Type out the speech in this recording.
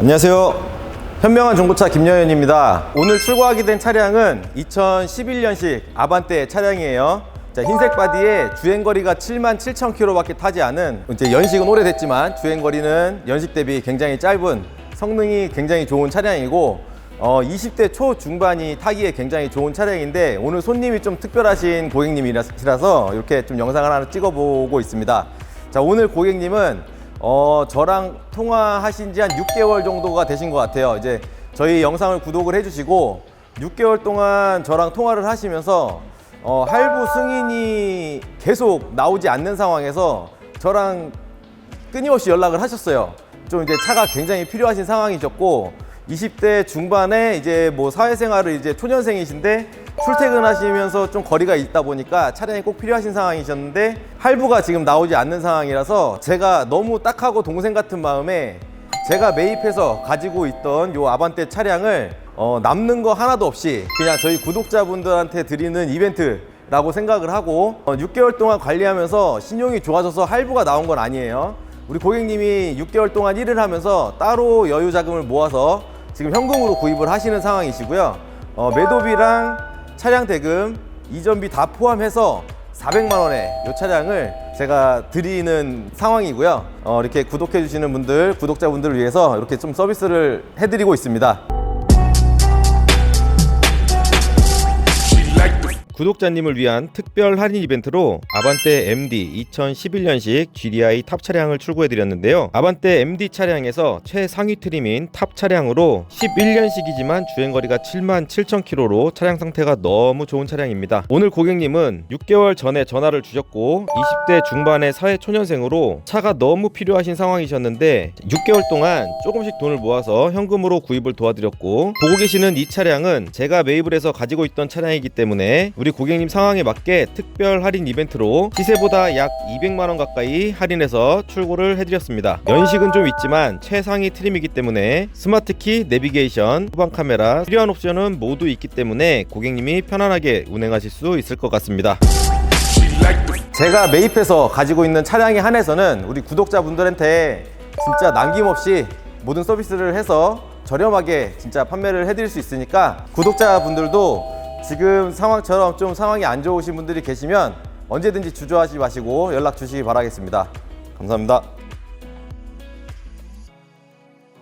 안녕하세요. 현명한 중고차 김여현입니다. 오늘 출고하게 된 차량은 2011년식 아반떼 차량이에요. 자, 흰색 바디에 주행거리가 7만 7천 킬로밖에 타지 않은 이제 연식은 오래됐지만 주행거리는 연식 대비 굉장히 짧은 성능이 굉장히 좋은 차량이고 어, 20대 초 중반이 타기에 굉장히 좋은 차량인데 오늘 손님이 좀 특별하신 고객님이라서 이렇게 좀 영상을 하나 찍어보고 있습니다. 자, 오늘 고객님은 어, 저랑 통화하신 지 한 6개월 정도가 되신 것 같아요. 이제 저희 영상을 구독을 해주시고 6개월 동안 저랑 통화를 하시면서 어, 할부 승인이 계속 나오지 않는 상황에서 저랑 끊임없이 연락을 하셨어요. 좀 이제 차가 굉장히 필요하신 상황이셨고 20대 중반에 이제 뭐 사회생활을 이제 초년생이신데 출퇴근하시면서 좀 거리가 있다 보니까 차량이 꼭 필요하신 상황이셨는데 할부가 지금 나오지 않는 상황이라서 제가 너무 딱하고 동생 같은 마음에 제가 매입해서 가지고 있던 요 아반떼 차량을 어, 남는 거 하나도 없이 그냥 저희 구독자분들한테 드리는 이벤트 라고 생각을 하고 어, 6개월 동안 관리하면서 신용이 좋아져서 할부가 나온 건 아니에요. 우리 고객님이 6개월 동안 일을 하면서 따로 여유 자금을 모아서 지금 현금으로 구입을 하시는 상황이시고요. 어, 매도비랑 차량 대금, 이전비 다 포함해서 400만 원에 이 차량을 제가 드리는 상황이고요. 어, 이렇게 구독해 주시는 분들, 구독자분들을 위해서 이렇게 좀 서비스를 해드리고 있습니다. 구독자님을 위한 특별 할인 이벤트로 아반떼 MD 2011년식 GDI 탑 차량을 출고해 드렸는데요. 아반떼 MD 차량에서 최상위 트림인 탑 차량으로 11년식이지만 주행거리가 7만 7천 킬로로 차량 상태가 너무 좋은 차량입니다. 오늘 고객님은 6개월 전에 전화를 주셨고 20대 중반의 사회 초년생으로 차가 너무 필요하신 상황이셨는데 6개월 동안 조금씩 돈을 모아서 현금으로 구입을 도와드렸고 보고 계시는 이 차량은 제가 매입을 해서 가지고 있던 차량이기 때문에 우리 고객님 상황에 맞게 특별 할인 이벤트로 시세보다 약 200만 원 가까이 할인해서 출고를 해드렸습니다. 연식은 좀 있지만 최상위 트림이기 때문에 스마트키, 내비게이션, 후방 카메라 필요한 옵션은 모두 있기 때문에 고객님이 편안하게 운행하실 수 있을 것 같습니다. 제가 매입해서 가지고 있는 차량에 한해서는 우리 구독자분들한테 진짜 남김없이 모든 서비스를 해서 저렴하게 진짜 판매를 해드릴 수 있으니까 구독자분들도 지금 상황처럼 좀 상황이 안 좋으신 분들이 계시면 언제든지 주저하지 마시고 연락 주시기 바라겠습니다. 감사합니다.